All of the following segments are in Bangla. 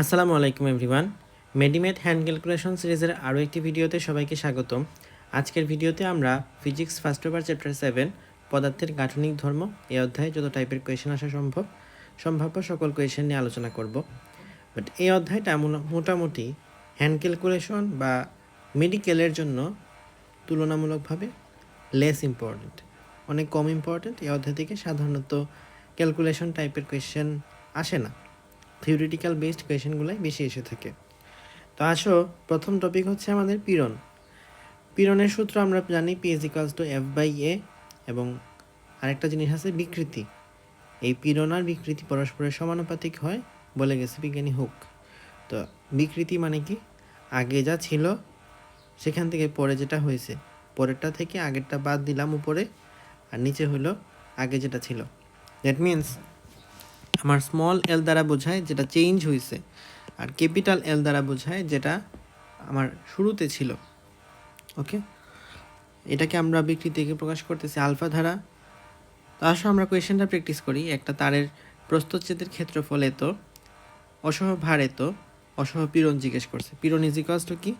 আসসালামু আলাইকুম, এভরিওয়ান। মেডিমেড হ্যান্ড ক্যালকুলেশন সিরিজের আরও একটি ভিডিওতে সবাইকে স্বাগতম। আজকের ভিডিওতে আমরা physics first paper chapter seven পদার্থের গাঠনিক ধর্ম, এই অধ্যায়ে যত টাইপের কোয়েশন আসা সম্ভব, সম্ভাব্য সকল কোয়েশন নিয়ে আলোচনা করব। বাট এই অধ্যায়টা মোটামুটি হ্যান্ড ক্যালকুলেশন বা মেডিকেলের জন্য তুলনামূলকভাবে লেস ইম্পর্ট্যান্ট অনেক কম ইম্পর্ট্যান্ট এই অধ্যায় থেকে সাধারণত ক্যালকুলেশন টাইপের কোয়েশ্চেন আসে না। থিওরিটিক্যাল বেসড কোয়েশনগুলোই বেশি এসে থাকে। তো আসো, প্রথম টপিক হচ্ছে আমাদের পীড়ন। পীড়নের সূত্র আমরা জানি P is equals to F by A এবং আরেকটা জিনিস আছে বিকৃতি। এই পীড়ন আর বিকৃতি পরস্পরের সমানুপাতিক হয় বলে গেছে বিজ্ঞানী হুক। তো বিকৃতি মানে কি? আগে যা ছিল সেখান থেকে পরে যেটা হয়েছে, পরেরটা থেকে আগেরটা বাদ দিলাম উপরে আর নিচে হলো আগে যেটা ছিল। দ্যাট মিন্স আমার স্মল এল দ্বারা বোঝায় যেটা চেঞ্জ হয়েছে আর ক্যাপিটাল এল দ্বারা বোঝায় যেটা আমার শুরুতে ছিল। ওকে এটাকে আমরা বিক্রি থেকে প্রকাশ করতেছি আলফা ধারা। তো আসো আমরা কোয়েশনটা প্র্যাকটিস করি। একটা তারের প্রস্তচ্ছেদের ক্ষেত্রফল এত, অসহ ভার এত, অসহ পীড়ন জিজ্ঞেস করছে। পীড়ন ইজ ইকালস টু কি?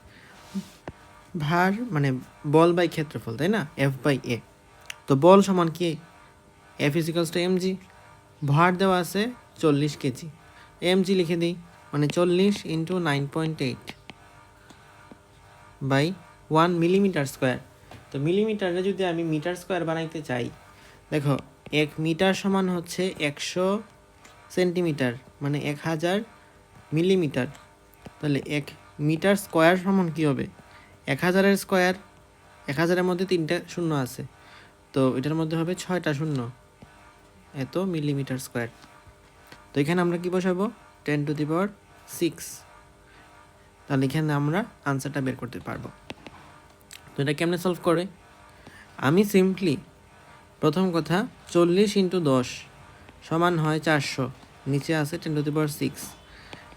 ভার মানে বল বাই ক্ষেত্রফল, তাই না? এফ বাই এ তো বল সমান কি? F is equals to M G ভার দেওয়া আছে চল্লিশ কেজি। এম জি লিখে দিই মানে চল্লিশ into nine point eight by one millimetre square তো মিলিমিটারে যদি আমি মিটার স্কোয়ার বানাইতে চাই, দেখো, এক মিটার সমান হচ্ছে একশো সেন্টিমিটার মানে এক হাজার মিলিমিটার। তাহলে এক মিটার স্কোয়ার সমান কী হবে? এক হাজারের স্কোয়ার এক হাজারের মধ্যে তিনটা শূন্য আছে। তো এটার মধ্যে হবে ছয়টা শূন্য। এত মিলিমিটার স্কোয়ার। তো এখানে আমরা কি বসাবো? Ten to the power six. তাহলে এখানে আমরা আনসারটা বের করতে পারব। তো এটা কেমনে সলভ করে? আমি সিম্পলি প্রথম কথা চল্লিশ ইন্টু দশ সমান হয় চারশো। নিচে আছে ten to the power six.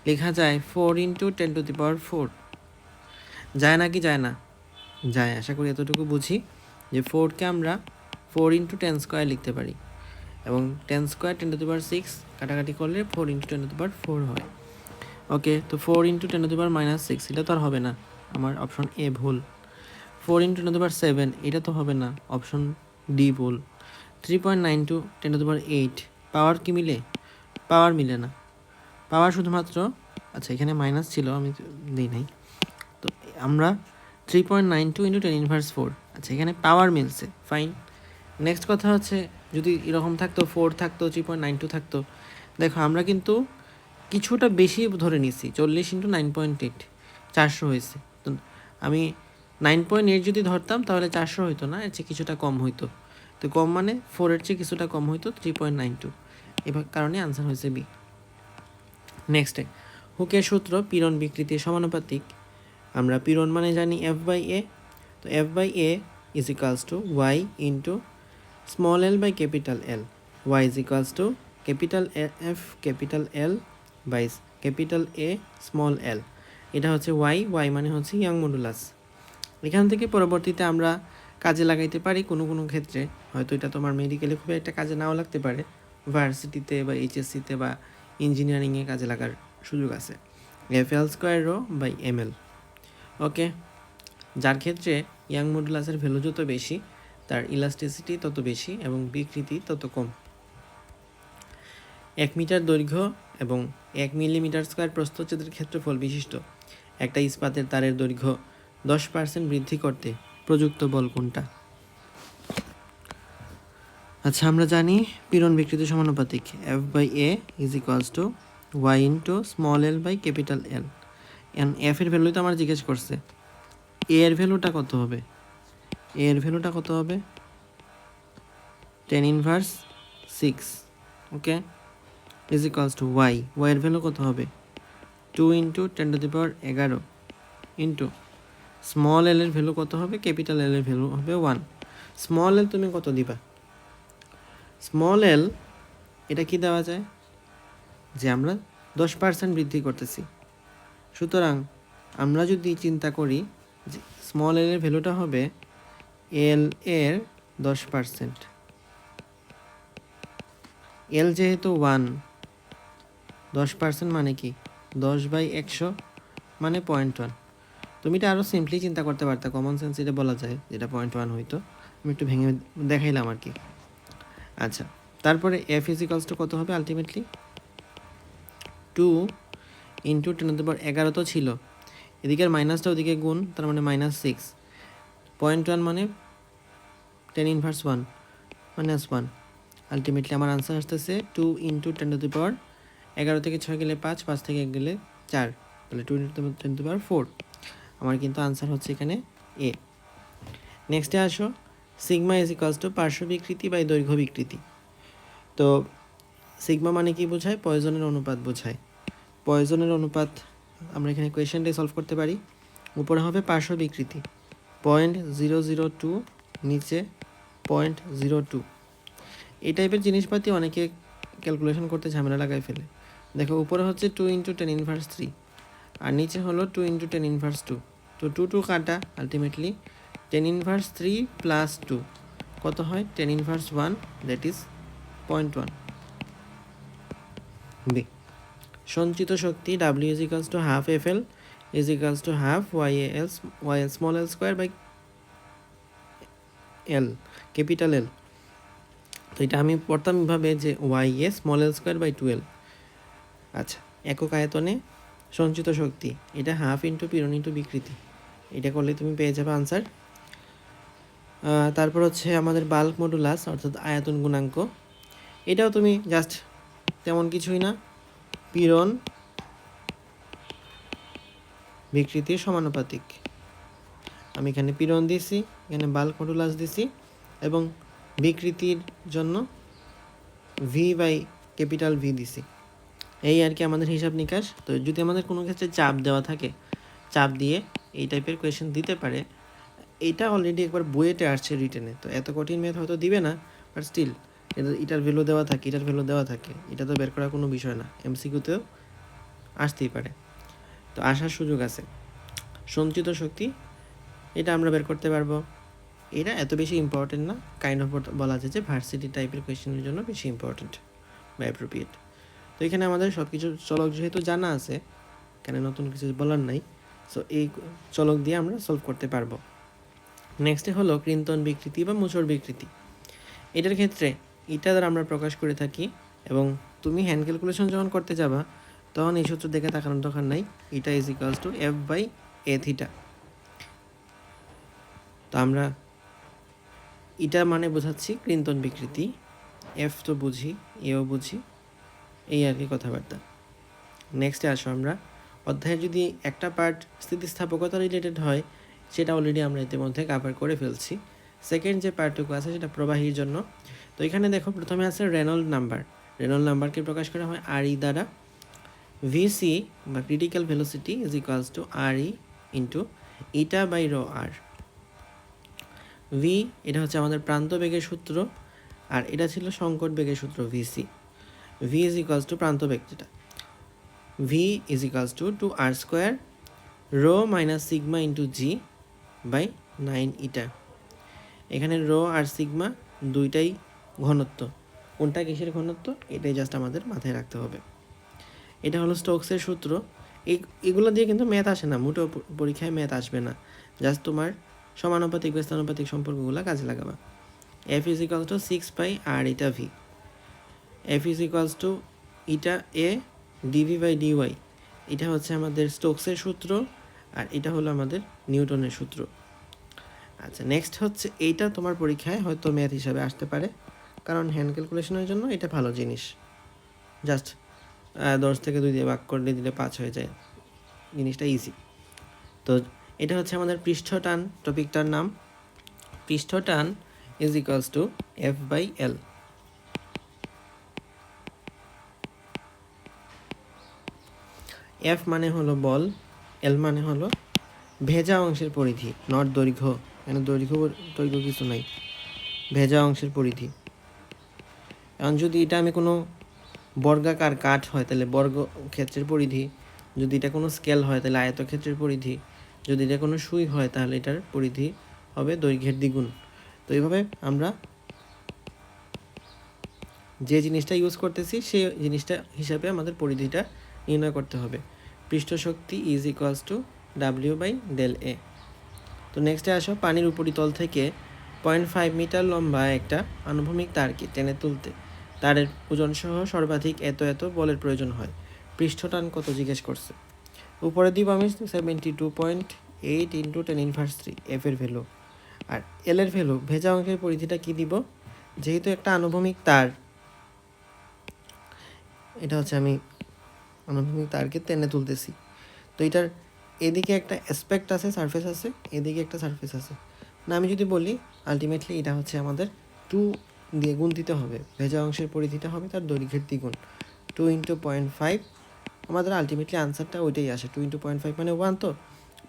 লেখা যায় four into ten to the power four. যায় না কি যায় না? যায়। আশা করি এতটুকু বুঝি যে ফোরকে আমরা ফোর ইন্টু টেন স্কোয়ার লিখতে পারি। এবং ten square ten to power six কাটাকাটি করলে four into ten to power four হয়। ওকে তো four into ten to power minus six এটা তো আর হবে না। আমার অপশন এ ভুল। Four into ten to power seven এটা তো হবে না। অপশন ডি ভুল। Three point nine two ten to power eight power কি মিলে? পাওয়ার মিলে না। পাওয়ার শুধুমাত্র আচ্ছা এখানে মাইনাস ছিল, আমি দিই নাই। তো আমরা three point nine two into ten inverse four আচ্ছা এখানে পাওয়ার মিলছে ফাইন নেক্সট কথা হচ্ছে যদি এরকম থাকতো ফোর থাকতো থ্রি পয়েন্ট নাইন টু থাকতো। দেখো, আমরা কিন্তু কিছুটা বেশি ধরে নিছি চল্লিশ ইন্টু নাইন পয়েন্ট এইট চারশো হয়েছে। তো আমি নাইন পয়েন্ট এইট যদি ধরতাম, তাহলে চারশো হইতো না, এর চেয়ে কিছুটা কম হইতো। তো কম মানে ফোরের চেয়ে কিছুটা কম হইতো থ্রি পয়েন্ট নাইন টু এবার কারণে আনসার হয়েছে বি নেক্সটে হুকের সূত্র, পীড়ন বিকৃতির সমানুপাতিক। আমরা পীড়ন মানে জানি এফ বাই এ তো F by A is equals to Y into small L by capital L, Y is equals to capital F, capital L by capital A, small L. এটা হচ্ছে ওয়াই ওয়াই মানে হচ্ছে ইয়াং মডুলাস। এখান থেকে পরবর্তীতে আমরা কাজে লাগাইতে পারি কোনো কোনো ক্ষেত্রে, হয়তো এটা তোমার মেডিকেলে খুব একটা কাজে নাও লাগতে পারে ভার্সিটিতে বা এইচএসসিতে বা ইঞ্জিনিয়ারিংয়ে কাজে লাগার সুযোগ আছে। F L square rho by M L okay যার ক্ষেত্রে ইয়াং মডুলাসের ভ্যালু যত বেশি তার ইলাস্টিসিটি তত বেশি এবং বিকৃতি তত কম। এক মিটার দৈর্ঘ্য এবং এক মিলিমিটার স্কোয়ার প্রস্থচ্ছেদের ক্ষেত্রফল বিশিষ্ট। একটা ইস্পাতের তারের দৈর্ঘ্য দশ পার্সেন্ট বৃদ্ধি করতে প্রযুক্ত বল কোনটা? আচ্ছা আমরা জানি পীড়ন বিকৃতি সমানুপাতিক। F by A is equals to Y into small L by capital L N F এর ভ্যালুই তো আমার জিজ্ঞেস করছে। এ এর ভ্যালুটা কত হবে? এর ভ্যালুটা কত হবে? Ten inverse six okay is equals to Y Y এর ভ্যালু কত হবে? Two into ten to the power এগারো ইন্টু স্মল এল এর ভ্যালু কত হবে? ক্যাপিটাল এল এর ভ্যালু হবে ওয়ান স্মল এল তুমি কত দিবা? স্মল এল এটা কি দেওয়া যায়? যে আমরা দশ পার্সেন্ট বৃদ্ধি করতেছি। সুতরাং আমরা যদি চিন্তা করি যে স্মল এল এর ভ্যালুটা হবে এল এর দশ পার্সেন্ট এল যেহেতু ওয়ান, দশ পার্সেন্ট মানে কি? দশ বাই একশো মানে পয়েন্ট ওয়ান তুমি এটা আরও সিম্পলি চিন্তা করতে পারতে কমন সেন্স এটা বলা যায় যেটা পয়েন্ট ওয়ান হইতো। আমি একটু ভেঙে দেখাইলাম আর কি। আচ্ছা তারপরে এফ ইজিকালস টু কত হবে ultimately two into ten power এগারো তো ছিল। এদিকের মাইনাসটা ওদিকে গুণ, তার মানে মাইনাস সিক্স পয়েন্ট ওয়ান মানে ten inverse one minus one ultimately আমার আনসার আসতেছে two into ten to the power এগারো থেকে ছয় গেলে পাঁচ পাঁচ থেকে এক গেলে চার। তাহলে two into ten to power four আমার কিন্তু আনসার হচ্ছে এখানে এ নেক্সটে আসো সিগমা ইজ ইকালস টু পার্শ্ব বিকৃতি বাই দৈর্ঘ্য বিকৃতি। তো সিগমা মানে কি বোঝায়? পয়জনের অনুপাত বোঝায়। পয়জনের অনুপাত আমরা এখানে কোয়েশনটাই সলভ করতে পারি। উপরে হবে পার্শ্ব বিকৃতি। পয়েন্ট জিরো জিরো টু নিচে পয়েন্ট জিরো টু এই টাইপের জিনিসপাতি অনেকে ক্যালকুলেশন করতে ঝামেলা লাগাই ফেলে। দেখো, উপরে হচ্ছে two into ten inverse three আর নিচে হলো two into ten inverse two তো টু টু কাটা ultimately ten inverse three plus two কত হয়? Ten inverse one that is point one B সঞ্চিত শক্তি W is to half F L to half Y L Y L small L square by L capital L তো এটা আমি পড়তাম এভাবে যে Y A small L square by twelve আচ্ছা একক আয়তনে সঞ্চিত শক্তি, এটা হাফ ইন্টু পিরন ইন্টু বিকৃতি। এটা করলে তুমি পেয়ে যাবে আনসার তারপর হচ্ছে আমাদের বাল্ক মডুলাস অর্থাৎ আয়তন গুণাঙ্ক। এটাও তুমি জাস্ট তেমন কিছুই না পীড়ন বিকৃতির সমানুপাতিক। আমি এখানে পীড়ন দিছি, এখানে বাল্ক মডুলাস দিছি এবং বিকৃতির জন্য ভি বাই ক্যাপিটাল ভি দিছি। এই আর কি আমাদের হিসাব নিকাশ। তো যদি আমাদের কোনো ক্ষেত্রে চাপ দেওয়া থাকে, চাপ দিয়ে এই টাইপের কোয়েশ্চেন দিতে পারে, এটা অলরেডি একবার বইয়েতে আসছে রিটেনে তো এত কঠিন ম্যাথ হয়তো দিবে না বাট স্টিল এটার ভ্যালু দেওয়া থাকে, এটার ভ্যালু দেওয়া থাকে। এটা তো বের করার কোনো বিষয় না। এমসিকিউতেও আসতেই পারে। তো আসার সুযোগ আছে। সঞ্চিত শক্তি, এটা আমরা বের করতে পারব। এটা এত বেশি ইম্পর্টেন্ট না কাইন্ড অফ বলা যায় যে ভার্সিটি টাইপের কোয়েশ্চেনের জন্য বেশি ইম্পর্টেন্ট বা অ্যাপ্রোপ্রিয়েট তো এখানে আমাদের সব কিছু চলক যেহেতু জানা আছে, এখানে নতুন কিছু বলার নাই সো এই চলক দিয়ে আমরা সলভ করতে পারব। নেক্সটে হলো কৃন্তন বিকৃতি বা মুচর বিকৃতি। এটার ক্ষেত্রে, এটা দ্বারা আমরা প্রকাশ করে থাকি এবং তুমি হ্যান্ড ক্যালকুলেশন যখন করতে যাবা তখন এই সূত্র দেখে তাকানোর দরকার নাই। এটা is equals to F by A theta তো আমরা এটা মানে বোঝাচ্ছি কৃন্তন বিকৃতি। এফ তো বুঝি এও বুঝি। এই আর কি কথাবার্তা। নেক্সটে আসো আমরা। অধ্যায়ের যদি একটা পার্ট স্থিতিস্থাপকতা রিলেটেড হয়, সেটা অলরেডি আমরা ইতিমধ্যে কাভার করে ফেলছি। সেকেন্ড যে পার্টটুকু আছে, সেটা প্রবাহীর জন্য। তো এখানে দেখো, প্রথমে আছে রেনল্ড নাম্বার রেনল্ড নাম্বারকে প্রকাশ করা হয় আর ই দ্বারা। ভিসি বা critical velocity is equals to R E into eta by rho R V এটা হচ্ছে আমাদের প্রান্ত বেগের সূত্র, আর এটা ছিল সংকট বেগের সূত্র VC V is equals to প্রান্ত বেগ যেটা। V is equals to two R square rho minus sigma into g by nine eta এখানে রো আর সিগমা দুইটাই ঘনত্ব। কোনটা কিসের ঘনত্ব? এটাই জাস্ট আমাদের মাথায় রাখতে হবে। এটা হলো স্টোকসের সূত্র। এগুলো দিয়ে কিন্তু ম্যাথ আসে না। মোটেও পরীক্ষায় ম্যাথ আসবে না। জাস্ট তোমার সমানুপাতিক বা স্থানুপাতিক সম্পর্কগুলো কাজে লাগাবা। F is equals to six by R eta V F is equals to eta A dv by dy এটা হচ্ছে আমাদের স্টোকসের সূত্র আর এটা হলো আমাদের নিউটনের সূত্র। আচ্ছা নেক্সট হচ্ছে এইটা তোমার পরীক্ষায় হয়তো ম্যাথ হিসাবে আসতে পারে। কারণ হ্যান্ড ক্যালকুলেশনের জন্য এটা ভালো জিনিস। জাস্ট দশ থেকে দুই দিয়ে ভাগ করলে দিলে পাঁচ হয়ে যায়। জিনিসটা ইজি তো এটা হচ্ছে আমাদের পৃষ্ঠটান টপিকটার নাম। পৃষ্ঠটান is equals to F by L F মানে হলো বল এল মানে হলো ভেজা অংশের পরিধি নট দৈর্ঘ্য। মানে দৈর্ঘ্য দৈর্ঘ্য কিছু নাই। ভেজা অংশের পরিধি। এখন যদি এটা আমি কোনো বর্গাকার কাঠ হয়, তাহলে বর্গ ক্ষেত্রের পরিধি। যদি এটা কোনো স্কেল হয়, তাহলে আয়তক্ষেত্রের পরিধি। যদি এটা কোনো সুই হয়, তাহলে এটার পরিধি হবে দৈর্ঘ্যের দ্বিগুণ। তো এইভাবে আমরা যে জিনিসটা ইউজ করতেছি সেই জিনিসটা হিসাবে আমাদের পরিধিটা নির্ণয় করতে হবে। পৃষ্ঠ শক্তি is equals to W by del A তো নেক্সটে আসো, পানির উপরিতল থেকে পয়েন্ট ফাইভ মিটার লম্বা একটা আনুভূমিক তারকে টেনে তুলতে। তারের ওজন সহ সর্বাধিক এত এত বলের প্রয়োজন হয়। পৃষ্ঠটান কত জিজ্ঞেস করছে। উপরে দিব আমি seventy two point eight into ten inverse three F এর ভ্যালু আর এল এর ভ্যালু ভেজা অঙ্কের পরিধিটা কি দিব? যেহেতু একটা আনুভূমিক তার, এটা হচ্ছে আমি আনুভূমিক তারকে টেনে তুলতেছি। তো এটার এদিকে একটা অ্যাসপেক্ট আছে সারফেস আছে, এদিকে একটা সারফেস আছে। না, আমি যদি বলি আলটিমেটলি এটা হচ্ছে আমাদের টু দিয়ে গুণ দিতে হবে। ভেজা অংশের পরিধিটা হবে তার দৈর্ঘ্যের দ্বিগুণ। টু ইন্টু পয়েন্ট ফাইভ আমাদের আলটিমেটলি আনসারটা ওইটাই আসে। টু ইন্টু পয়েন্ট ফাইভ মানে ওয়ান তো।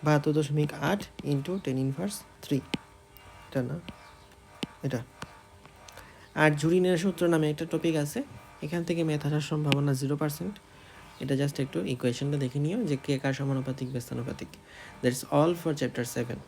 বাহাত্তর দশমিক আট ইন্টু টেন ইনভার্স থ্রি এটা না? এটা। আর ঝুরিনের সূত্র নামে একটা টপিক আছে। এখান থেকে ম্যাথ আসার সম্ভাবনা জিরো পার্সেন্ট এটা জাস্ট একটু ইকুয়েশনটা দেখে নিও যে কে কার সমানুপাতিক ব্যস্তানুপাতিক that's all for chapter seven